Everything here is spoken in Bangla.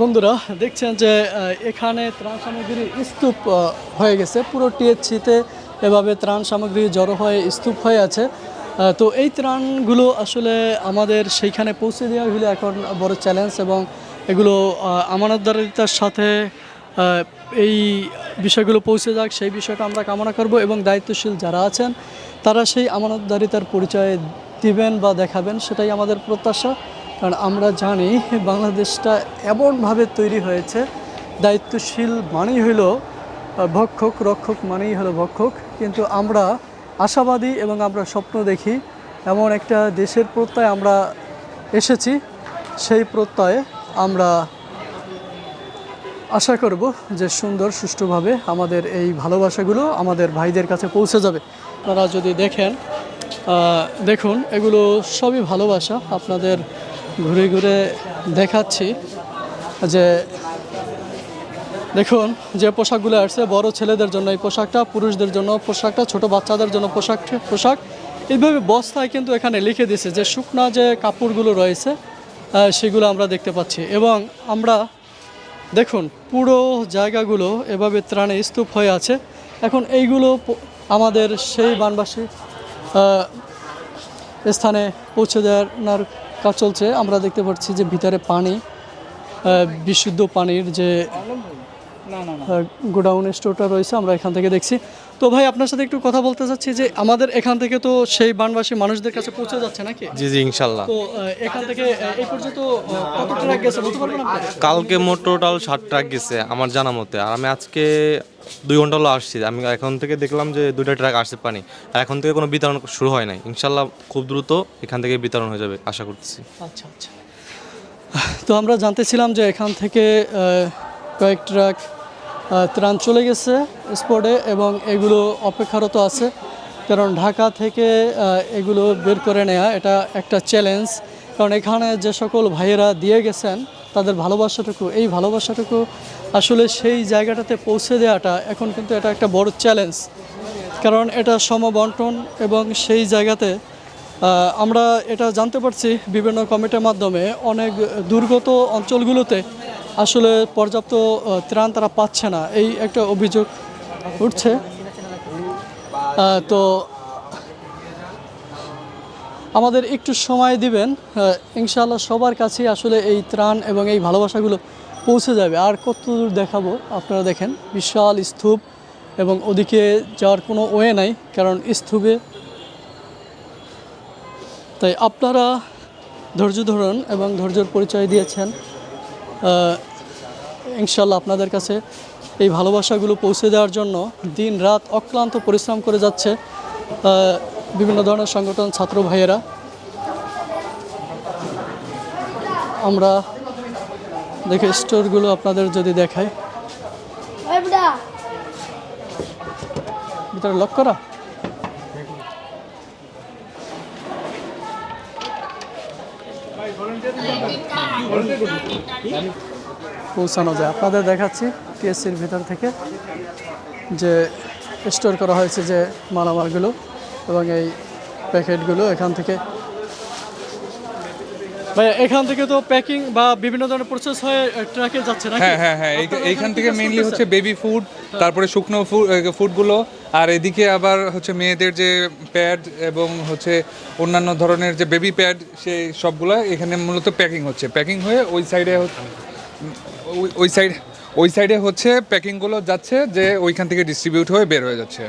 বন্ধুরা, দেখছেন যে এখানে ত্রাণ সামগ্রী স্তূপ হয়ে গেছে। পুরো টিএসসিতে এভাবে ত্রাণ সামগ্রী জড়ো হয়ে স্তূপ হয়ে আছে। তো এই ত্রাণগুলো আসলে আমাদের সেইখানে পৌঁছে দেওয়া হলো এখন বড় চ্যালেঞ্জ এবং এগুলো আমানতদারিতার সাথে এই বিষয়গুলো পৌঁছে যাক, সেই বিষয়টা আমরা কামনা করব এবং দায়িত্বশীল যারা আছেন, তারা সেই আমানতদারিতার পরিচয় দিবেন বা দেখাবেন, সেটাই আমাদের প্রত্যাশা। কারণ আমরা জানি বাংলাদেশটা এমনভাবে তৈরি হয়েছে, দায়িত্বশীল মানেই হইল ভক্ষক, রক্ষক মানেই হলো ভক্ষক। কিন্তু আমরা আশাবাদী এবং আমরা স্বপ্ন দেখি, এমন একটা দেশের প্রত্যয়ে আমরা এসেছি, সেই প্রত্যয়ে আমরা আশা করব যে সুন্দর, সুষ্ঠুভাবে আমাদের এই ভালোবাসাগুলো আমাদের ভাইদের কাছে পৌঁছে যাবে। আপনারা যদি দেখেন দেখুন, এগুলো সবই ভালোবাসা। আপনাদের ঘুরে ঘুরে দেখাচ্ছি যে দেখুন যে পোশাকগুলো আসছে, বড় ছেলেদের জন্য এই পোশাকটা, পুরুষদের জন্য পোশাকটা, ছোট বাচ্চাদের জন্য পোশাক পোশাক। এইভাবে বস্তায় কিন্তু এখানে লিখে দিয়েছে যে শুকনা যে কাপড়গুলো রয়েছে সেগুলো আমরা দেখতে পাচ্ছি। এবং আমরা দেখুন, পুরো জায়গাগুলো এভাবে ত্রাণে স্তূপ হয়ে আছে। এখন এইগুলো আমাদের সেই বানবাসী স্থানে পৌঁছে দেওয়ার কাজ চলছে আমরা দেখতে পাচ্ছি যে ভিতরে পানি বিশুদ্ধ পানির যে গোডাউন স্টোরটা রয়েছে আমরা এখান থেকে দেখছি। তো ভাই আপনার সাথে একটু কথা বলতে চাচ্ছি যে আমাদের এখান থেকে তো সেই বানবাসী মানুষদের কাছে পৌঁছে যাচ্ছে নাকি? জি জি ইনশাল্লাহ। তো এখান থেকে এই পর্যন্ত কত ট্রাক গেছে বলতে পারবেন আপনি কালকে মোট টোটাল ষাট ট্রাক গেছে আমার জানা মতে। আর আমি আজকে দুই ঘণ্টা হলো আসছি আমি এখন থেকে দেখলাম যে দুইটা ট্রাক আসছে পানি আর এখন থেকে কোনো বিতরণ শুরু হয় নাই। ইনশাল্লাহ খুব দ্রুত এখান থেকে বিতরণ হয়ে যাবে আশা করতেছি। আচ্ছা আচ্ছা। তো আমরা জানতেছিলাম যে এখান থেকে কয়েক ট্রাক ত্রাণ চলে গেছে স্পটে এবং এগুলো অপেক্ষারত আছে। কারণ ঢাকা থেকে এগুলো বের করে নেওয়া এটা একটা চ্যালেঞ্জ কারণ এখানে যে সকল ভাইয়েরা দিয়ে গেছেন, তাদের ভালোবাসাটুকু, এই ভালোবাসাটুকু আসলে সেই জায়গাটাতে পৌঁছে দেওয়াটা এখন কিন্তু এটা একটা বড় চ্যালেঞ্জ কারণ এটা সমবন্টন এবং সেই জায়গাতে আমরা এটা জানতে পারছি বিভিন্ন কমিটির মাধ্যমে, অনেক দুর্গত অঞ্চলগুলোতে আসলে পর্যাপ্ত ত্রাণ তারা পাচ্ছে না। এই একটা অভিযোগ উঠছে। তো আমাদের একটু সময় দিবেন। আহ, ইনশাআল্লাহ সবার কাছে আসলে এই ত্রাণ এবং এই ভালোবাসাগুলো পৌঁছে যাবে। আর কত দূর দেখাবো আপনারা দেখেন। বিশাল স্তূপ এবং ওদিকে যাওয়ার কোনো ওয়ে নাই কারণ স্তূপে তাই আপনারা ধৈর্য ধরুন এবং ধৈর্যর পরিচয় দিয়েছেন। ইনশাল্লাহ আপনাদের কাছে এই ভালোবাসাগুলো পৌঁছে দেওয়ার জন্য দিন রাত অক্লান্ত পরিশ্রম করে যাচ্ছে বিভিন্ন ধরনের সংগঠন ছাত্র ভাইয়েরা। আমরা দেখে স্টোরগুলো আপনাদের যদি বুড়া ভিতরে লক করা। পৌঁছানো যায়। আপনাদের দেখাচ্ছি টিএসসির ভিতর থেকে যে স্টোর করা হয়েছে যে মালামালগুলো এবং এই প্যাকেটগুলো এখান থেকে। ভাই এখান থেকে তো প্যাকিং বা বিভিন্ন ধরনের প্রসেস হয়ে ট্রাকে যাচ্ছে নাকি? হ্যাঁ হ্যাঁ হ্যাঁ এইখান থেকে মেইনলি হচ্ছে বেবি ফুড তারপরে শুকনো ফুড ফুডগুলো আর এদিকে আবার হচ্ছে মেয়েদের যে প্যাড এবং হচ্ছে অন্যান্য ধরনের যে বেবি প্যাড সেই সবগুলো এখানে মূলত প্যাকিং হচ্ছে। প্যাকিং হয়ে ওই সাইডে ওই সাইড ওই সাইডে হচ্ছে প্যাকিংগুলো যাচ্ছে, যে ওইখান থেকে ডিস্ট্রিবিউট হয়ে বের হয়ে যাচ্ছে।